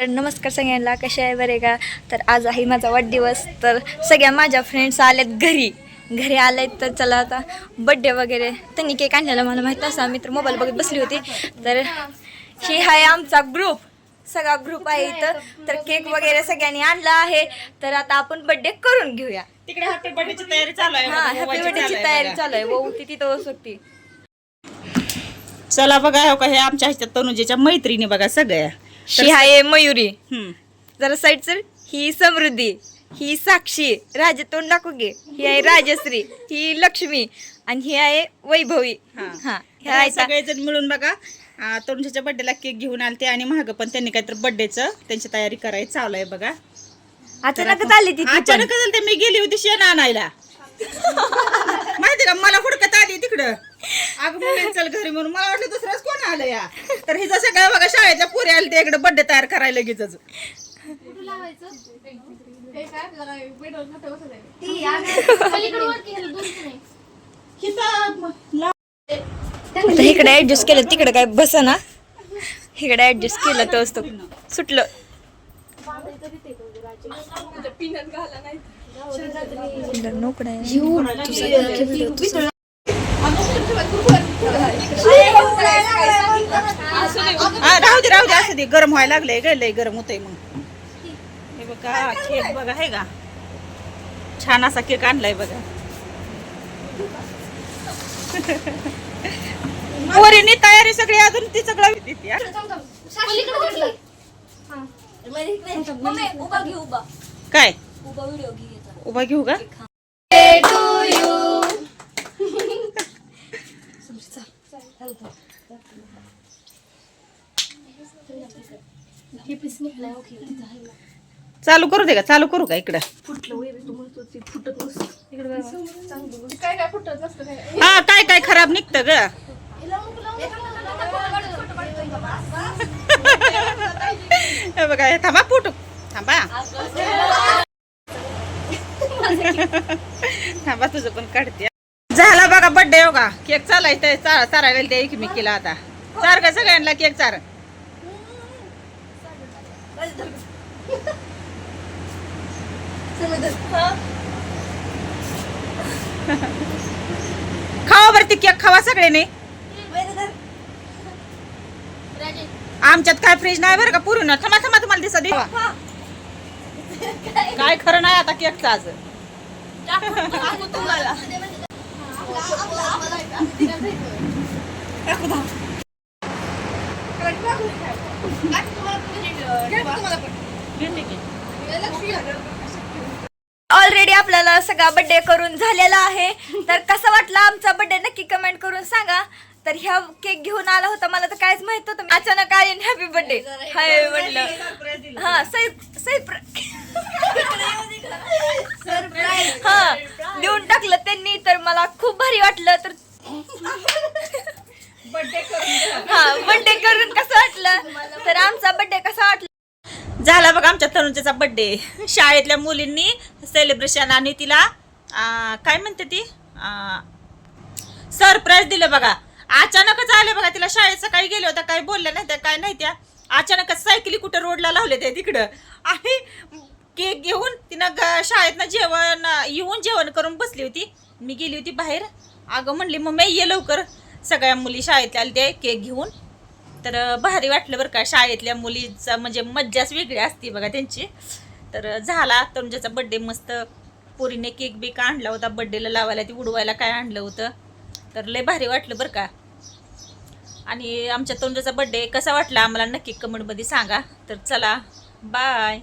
तर नमस्कार सगळ्यांना कशा आहे? बरे का? तर आज आहे माझा वाढदिवस. तर सगळ्या माझ्या फ्रेंड्स आल्यात घरी. घरी आले तर चला आता बड्डे वगैरे. त्यांनी केक आणलेला मला माहीत नसा मी तर मोबाईल बघत बसली होती. तर ही आहे आमचा ग्रुप सगळा ग्रुप आहे इथं. तर केक वगैरे सगळ्यांनी आणला आहे. तर आता आपण बड्डे करून घेऊया. तिकडे हॅपी बर्थडेची तयारी चालू आहे हा हॅपी बर्थडेची तयारी. चालू आहे. वो ती तिथं बसती चला बघा हो का? हे आमच्या ह्याच्यात तनुजेच्या मैत्रिणी बघा सगळ्या. ही आहे मयुरी. हम्म. जरा साईड सर ही समृद्धी. ही साक्षी. राजे तोंड दाखवू घे. ही आहे राजश्री. ही लक्ष्मी. आणि ही आहे वैभवी. हा. हा. ह्या आहेत सगळेजण मिळून बघा तनुजेच्या बर्थडेला केक घेऊन आलते आणि महाग पण त्यांनी काहीतरी बर्थडेचं त्यांची तयारी करायची चालू आहे बघा. अचानकच आली ती ती पण. अचानक मी गेली होती शेण आणायला. माहिती का? मला हुडकत आली तिकडं. अगं म्हणून चल घरी म्हणून. मला वाटलं दुसरंच कोण आलं या. तर हिचं सगळं बघा शाळेच्या पुरी आली ते इकडे बर्थडे तयार करायला लगेच आता इकडे ऍडजस्ट केलं तिकडे काय बस ना इकडे ऍडजस्ट केलं तर असतं. सुटलं. नोकडा हा, राहू दे राहू दे असं दे. गरम व्हायला लागलंय ग लय गरम होतंय मग. हे बघा केक बघा हे का? छान असा केक आणलाय बघा. पोरींनी तयारी सगळी अजून ती सगळं देते, हा. काय? उभा घेऊ का? चालू करू दे का? चालू करू का इकडं? हा काय काय खराब निघतं ग? बघा थांबा फुट. थांबा. थांबा तुझं पण काढते बर्थडे हो का? केक चालायचं चा चारायला द्या एकमेकीला आता. चार का सगळ्यांना केक चार? खावा बरं ती केक खावा सगळ्यांनी. आमच्यात काय फ्रीज नाही बरं का पुरून? थांबा थांबा तुम्हाला दिसत दे काय खरं नाही आता केकचं आज. ऑलरेडी आपल्याला सगळा बर्थडे करून झालेला आहे. तर कसा वाटला आमचा बर्थडे नक्की कमेंट करून सांगा. तर ह्या केक घेऊन आला होता. मला तर काहीच माहीत होतं मी अचानक आली हॅपी बर्थडे हाय म्हणलं हा सरप्राईज हा देऊन टाकलं त्यांनी. तर मला भारी वाटलं तर हा बर्थडे करून कसं वाटलं? तर आमचा बर्थडे कसा वाटला? झाला बघा आमच्या तनुजाचा बर्थडे शाळेतल्या मुलींनी सेलिब्रेशन आणि तिला काय म्हणते ती? सरप्राईज दिलं बघा. अचानकच आले बघा तिला शाळेत सकाळी गेले होत्या काही बोलल्या नाही त्या काय नाही त्या. अचानकच सायकली कुठं रोडला लावले त्या तिकडं. आणि केक घेऊन तिनं शाळेतनं जेवण येऊन जेवण करून बसली होती. मी गेली होती बाहेर. अगं म्हणली मग ये लवकर. सगळ्या मुली शाळेतल्या आल्या त्या केक घेऊन. तर भारी वाटलं बरं का शाळेतल्या मुलीचा म्हणजे मज्जाच वेगळी असते बघा त्यांची. तर झाला तनुजाचा बड्डे मस्त पोरीने केक बेक आणला होता बड्डेला लावायला ती उडवायला काय आणलं होतं. तर लय भारी वाटलं बरं का. आणि आमच्या तनुजाचा बड्डे कसा वाटला आम्हाला नक्की कमेंटमध्ये सांगा. तर चला बाय